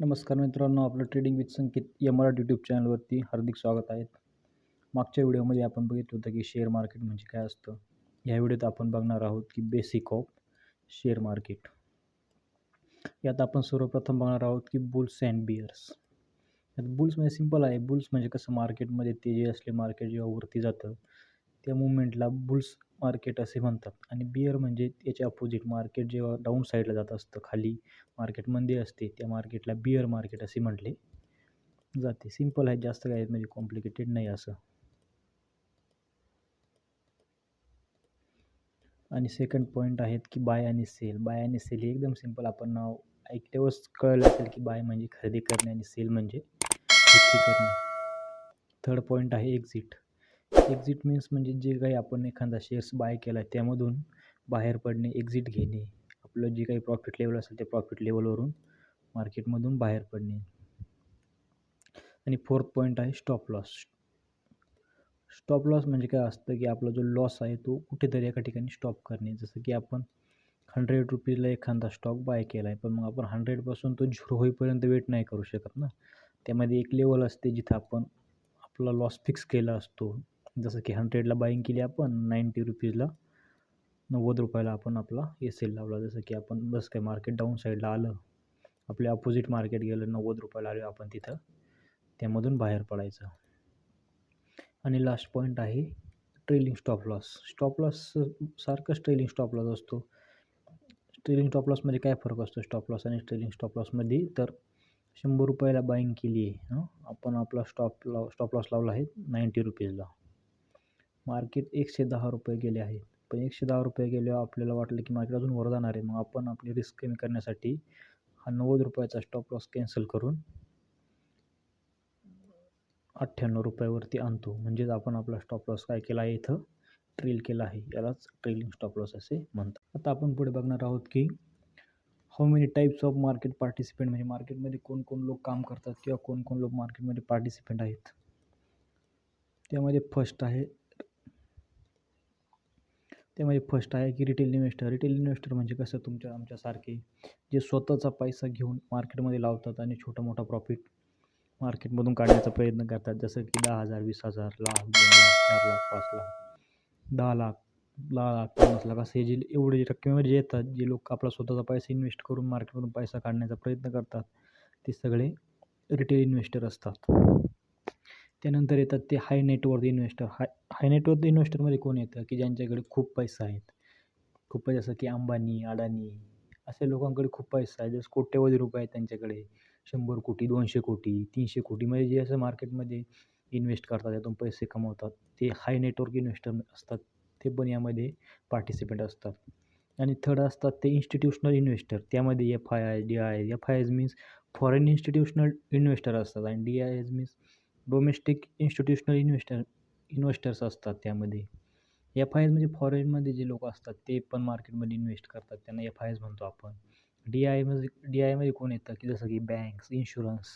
नमस्कार मित्रांनो आपलं ट्रेडिंग विथ संकेत या मराठी यूट्यूब चॅनलवरती हार्दिक स्वागत आहे. मागच्या व्हिडिओमध्ये आपण बघितलं होतं की शेअर मार्केट म्हणजे काय असतं. या व्हिडिओत आपण बघणार आहोत की बेसिक ऑफ शेअर मार्केट यात आपण सर्वप्रथम बघणार आहोत की बुल्स अँड बियर्स यात बुल्स म्हणजे सिंपल आहे. बुल्स म्हणजे कसं मार्केटमध्ये तेजी असले मार्केट जेव्हा वरती जातं त्या मुवमेंटला बुल्स मार्केट असे म्हणतात. आणि बियर म्हणजे त्याच्या अपोजिट मार्केट जेव्हा डाऊन साईडला जात असतं खाली मार्केट मंदी असते त्या मार्केटला बियर मार्केट असे म्हटले जाते. सिंपल आहे जास्त काय म्हणजे कॉम्प्लिकेटेड नाही असं. आणि सेकंड पॉईंट आहेत की बाय आणि सेल बाय आणि सेल हे एकदम सिंपल आपण नाव ऐकल्यावरच कळलं असेल की बाय म्हणजे खरेदी करणे आणि सेल म्हणजे विक्री करणे. थर्ड पॉईंट आहे एक्झिट एक्झिट मीन्स म्हणजे जे काही आपण एखादा शेअर्स बाय केला आहे त्यामधून बाहेर पडणे एक्झिट घेणे आपलं जे काही प्रॉफिट लेवल असेल त्या प्रॉफिट लेवलवरून मार्केटमधून बाहेर पडणे. आणि फोर्थ पॉईंट आहे स्टॉप लॉस स्टॉप लॉस म्हणजे काय असतं की आपला जो लॉस आहे तो कुठेतरी एका ठिकाणी स्टॉप करणे. जसं की आपण हंड्रेड रुपीजला एखादा स्टॉक बाय केला आहे पण मग आपण हंड्रेडपासून तो झिरो होईपर्यंत वेट नाही करू शकत ना. त्यामध्ये एक लेवल असते जिथं आपण आपला लॉस फिक्स केला असतो. जसं की हंड्रेडला बाईंग केली आपण नाईंटी रुपीजला नव्वद रुपयाला आपण आपला एस एल लावला. जसं की आपण बस काय मार्केट डाऊन साईडला आलं आपल्या अपोजिट मार्केट गेलं नव्वद रुपयाला आलो आपण तिथं. त्यामधून बाहेर पडायचं. आणि लास्ट पॉईंट आहे trailing stop loss stop loss सारखंच ट्रेलिंग स्टॉप लॉस असतो. ट्रेलिंग स्टॉप लॉसमध्ये काय फरक असतो? स्टॉप लॉस आणि ट्रेलिंग स्टॉप लॉसमध्ये तर शंभर रुपयाला बाईंग केली आहे आपण आपला स्टॉप लाव स्टॉप लॉस लावला आहे नाईंटी रुपीजला मार्केट एकशे दहा रुपये गेले आहेत पण एकशे दहा रुपये गेल्यावर आपल्याला वाटलं की मार्केट अजून वर जाणार आहे. मग आपण आपली रिस्क कमी करण्यासाठी हा नव्वद रुपयाचा स्टॉप लॉस कॅन्सल करून अठ्ठ्याण्णव रुपयावरती आणतो. म्हणजेच आपण आपला स्टॉप लॉस काय केला आहे इथं? ट्रेल केला आहे. यालाच ट्रेलिंग स्टॉप लॉस असे म्हणतात. आता आपण पुढे बघणार आहोत की how many types of market participant म्हणजे मार्केटमध्ये कोण कोण लोक काम करतात किंवा कोण कोण लोक मार्केटमध्ये पार्टिसिपेंट आहेत? त्यामध्ये फर्स्ट आहे ते म्हणजे फर्स्ट आहे की रिटेल इन्व्हेस्टर रिटेल इन्व्हेस्टर म्हणजे कसं तुमच्या आमच्यासारखे जे स्वतःचा पैसा घेऊन मार्केटमध्ये लावतात आणि छोटा मोठा प्रॉफिट मार्केटमधून काढण्याचा प्रयत्न करतात. जसं की दहा हजार वीस हजार लाख दोन लाख चार लाख पाच लाख दहा लाख दहा लाख पन्नास लाख असे जे एवढे रकमेवर जे म्हणजे येतात जे लोक आपला स्वतःचा पैसा इन्व्हेस्ट करून मार्केटमधून पैसा काढण्याचा प्रयत्न करतात ते सगळे रिटेल इन्व्हेस्टर असतात. त्यानंतर येतात ते high net worth investor high high net worth इन्व्हेस्टरमध्ये कोण येतं? की ज्यांच्याकडे खूप पैसा आहेत खूप पैसा जसं की अंबानी अडानी अशा लोकांकडे खूप पैसा आहे. जसं कोट्यवधी रुपये आहेत त्यांच्याकडे. शंभर कोटी दोनशे कोटी तीनशे कोटीमध्ये म्हणजे जे असं मार्केटमध्ये इन्व्हेस्ट करतात त्यातून पैसे कमवतात. ते हाय नेटवर्क इन्व्हेस्टर असतात. ते पण यामध्ये पार्टिसिपेट असतात. आणि थर्ड असतात ते इन्स्टिट्यूशनल इन्व्हेस्टर त्यामध्ये F I I D I F I as means foreign institutional investor असतात. आणि D I as means domestic institutional investor investors असतात त्यामध्ये. एफ आय एस म्हणजे फॉरेनमध्ये जे लोक असतात ते पण मार्केटमध्ये इन्व्हेस्ट करतात. त्यांना एफ आय एस म्हणतो आपण. डी आय म्हणजे डी आयमध्ये कोण येतं की जसं की बँक्स इन्शुरन्स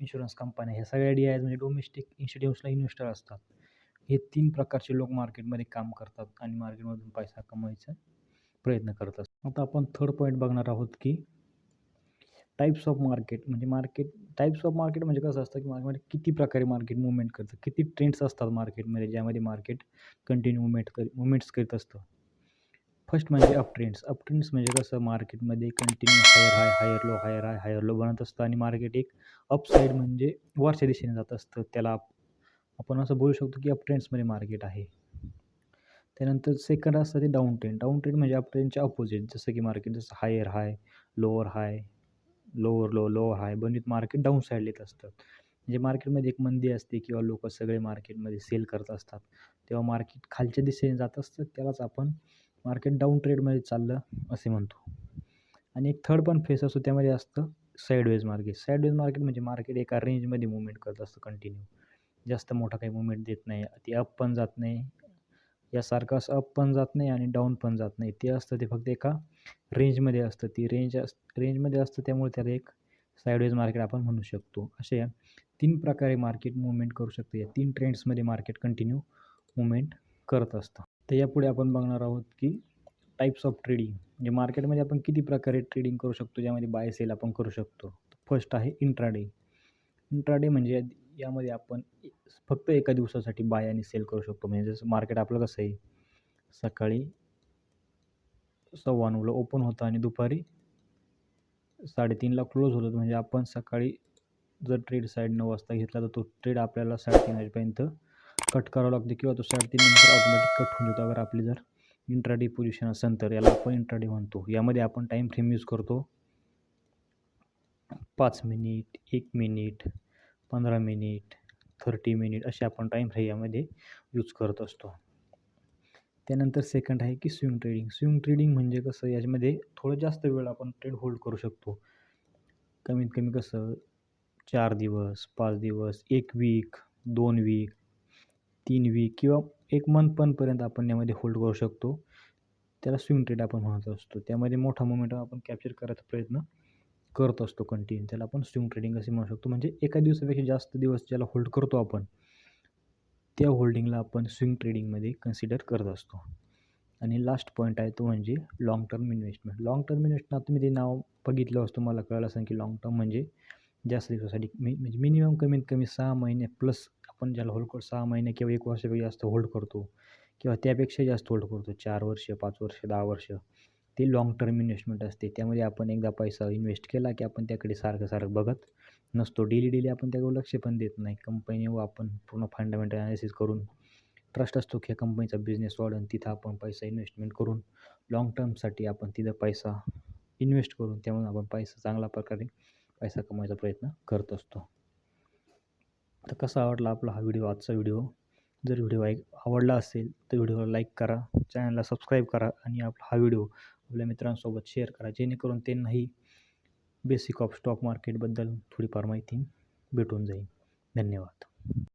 इन्शुरन्स कंपन्या ह्या सगळ्या डी आय एस म्हणजे डोमेस्टिक इन्स्टिट्यूशनल इन्व्हेस्टर असतात. हे तीन प्रकारचे लोक मार्केटमध्ये काम करतात आणि मार्केटमधून पैसा कमवायचा प्रयत्न करतात. आता आपण थर्ड पॉईंट बघणार आहोत की टाईप्स ऑफ मार्केट म्हणजे मार्केट टाईप्स ऑफ मार्केट म्हणजे कसं असतं की मार्केटमध्ये किती प्रकारे मार्केट मुवमेंट करतं किती ट्रेंड्स असतात मार्केटमध्ये ज्यामध्ये मार्केट कंटिन्यू मुवमेंट कर मुवमेंट्स करीत असतं. फर्स्ट म्हणजे अप ट्रेंड्स अप ट्रेंड्स म्हणजे कसं मार्केटमध्ये continue higher high higher low higher high higher low बनत असतं आणि मार्केट एक अपसाईड म्हणजे वरच्या दिशेने जात असतं. त्याला आपण असं बोलू शकतो की अप ट्रेंड्समध्ये मार्केट आहे. त्यानंतर सेकंड असतं ते डाऊन ट्रेंड डाऊन ट्रेंड म्हणजे अप ट्रेंडच्या अपोजिट जसं की मार्केट जसं higher high lower high lower low low high बनवीत मार्केट डाऊन साईडला येत असतं म्हणजे मार्केटमध्ये एक मंदी असते किंवा लोक सगळे मार्केटमध्ये सेल करत असतात. तेव्हा मार्केट खालच्या दिशेने जात असतं त्यालाच आपण मार्केट डाऊन ट्रेडमध्ये चाललं असे म्हणतो. आणि एक थर्ड पण फेस असतो त्यामध्ये असतं साईडवेज मार्केट साईडवेज मार्केट म्हणजे मार्केट एका रेंजमध्ये मुवमेंट करत असतं कंटिन्यू जास्त मोठा काही मुवमेंट देत नाही ते अप पण जात नाही. यासारखं असं अप पण जात नाही आणि डाऊन पण जात नाही. ते असतं ते फक्त एका रेंजमध्ये असतं. ती रेंज अस रेंजमध्ये असतं त्यामुळे त्याला एक साईडवेज मार्केट आपण म्हणू शकतो. असे तीन प्रकारे मार्केट मुवमेंट करू शकतो. या तीन ट्रेंड्समध्ये मार्केट कंटिन्यू मुवमेंट करत असतं. तर यापुढे आपण बघणार आहोत की टाईप्स ऑफ ट्रेडिंग म्हणजे मार्केटमध्ये आपण किती प्रकारे ट्रेडिंग करू शकतो ज्यामध्ये बाय सेल आपण करू शकतो. फर्स्ट आहे इंट्राडे इंट्राडे म्हणजे यामध्ये आपण फक्त एका दिवसासाठी बाय आणि सेल करू शकतो. म्हणजे जसं मार्केट आपलं कसं आहे? सकाळी सव्वा नऊला ओपन होतं आणि दुपारी साडेतीनला क्लोज होतं. म्हणजे आपण सकाळी जर ट्रेड साईड नऊ वाजता घेतला तर तो ट्रेड आपल्याला साडेतीन वाजेपर्यंत कट करावं लागतो किंवा तो साडेतीन नंतर ऑटोमॅटिक कट होऊन जातो अगर आपली जर इंट्राडे पोझिशन असेल तर. याला आपण इंट्राडे म्हणतो. यामध्ये आपण टाईम फ्रेम यूज करतो. पाच मिनिट एक मिनिट पंधरा मिनिट थर्टी मिनिट असे आपण टाईम फ्रेम यामध्ये यूज करत असतो. त्यानंतर सेकंड आहे की स्विंग ट्रेडिंग स्विंग ट्रेडिंग म्हणजे कसं? याच्यामध्ये थोडं जास्त वेळ आपण ट्रेड होल्ड करू शकतो. कमीत कमी कसं? चार दिवस पाच दिवस एक वीक दोन वीक तीन वीक किंवा एक मंथ पणपर्यंत आपण यामध्ये होल्ड करू शकतो. त्याला स्विंग ट्रेड आपण म्हणत असतो. त्यामध्ये मोठा मोमेंट आपण कॅप्चर करायचा प्रयत्न करत असतो कंटिन्यू त्याला आपण स्विंग ट्रेडिंग असे म्हणू शकतो. म्हणजे एका दिवसापेक्षा जास्त दिवस ज्याला होल्ड करतो आपण त्या होल्डिंगला आपण स्विंग ट्रेडिंगमध्ये कन्सिडर करत असतो. आणि लास्ट पॉईंट आहे तो म्हणजे long term investment long term investment तुम्ही ते नाव बघितलं असतो मला कळलं असेल की लाँग टर्म म्हणजे जास्त दिवसासाठी मी म्हणजे मिनिमम कमीत कमी सहा महिने प्लस आपण ज्याला होल्ड करतो सहा महिने किंवा एक वर्षापेक्षा जास्त होल्ड करतो किंवा त्यापेक्षा जास्त होल्ड करतो चार वर्ष पाच वर्ष दहा वर्ष ते लाँग टर्म इन्व्हेस्टमेंट असते. त्यामध्ये आपण एकदा पैसा इन्व्हेस्ट केला की आपण त्याकडे सारखं सारखं बघत नसतो. डेली डेली आपण त्याकडे लक्ष पण देत नाही. कंपनीवर आपण पूर्ण फंडामेंटल ॲनालिसिस करून ट्रस्ट असतो की कंपनीचा बिझनेस वाढून तिथं आपण पैसा इन्व्हेस्टमेंट करून लाँग टर्मसाठी आपण तिथं पैसा इन्व्हेस्ट करून त्यामुळे आपण पैसा चांगल्या प्रकारे पैसा कमवायचा प्रयत्न करत असतो. तर कसा आवडला आपला हा व्हिडिओ आजचा व्हिडिओ जर व्हिडिओ ऐक आवडला असेल तर व्हिडिओला लाईक करा. चॅनलला सबस्क्राईब करा आणि आपला हा व्हिडिओ आपल्या मित्रांसोबत शेअर करा. जेणेकरून त्यांनाही बेसिक ऑफ स्टॉक मार्केटबद्दल थोडीफार माहिती भेटून जाईल. धन्यवाद.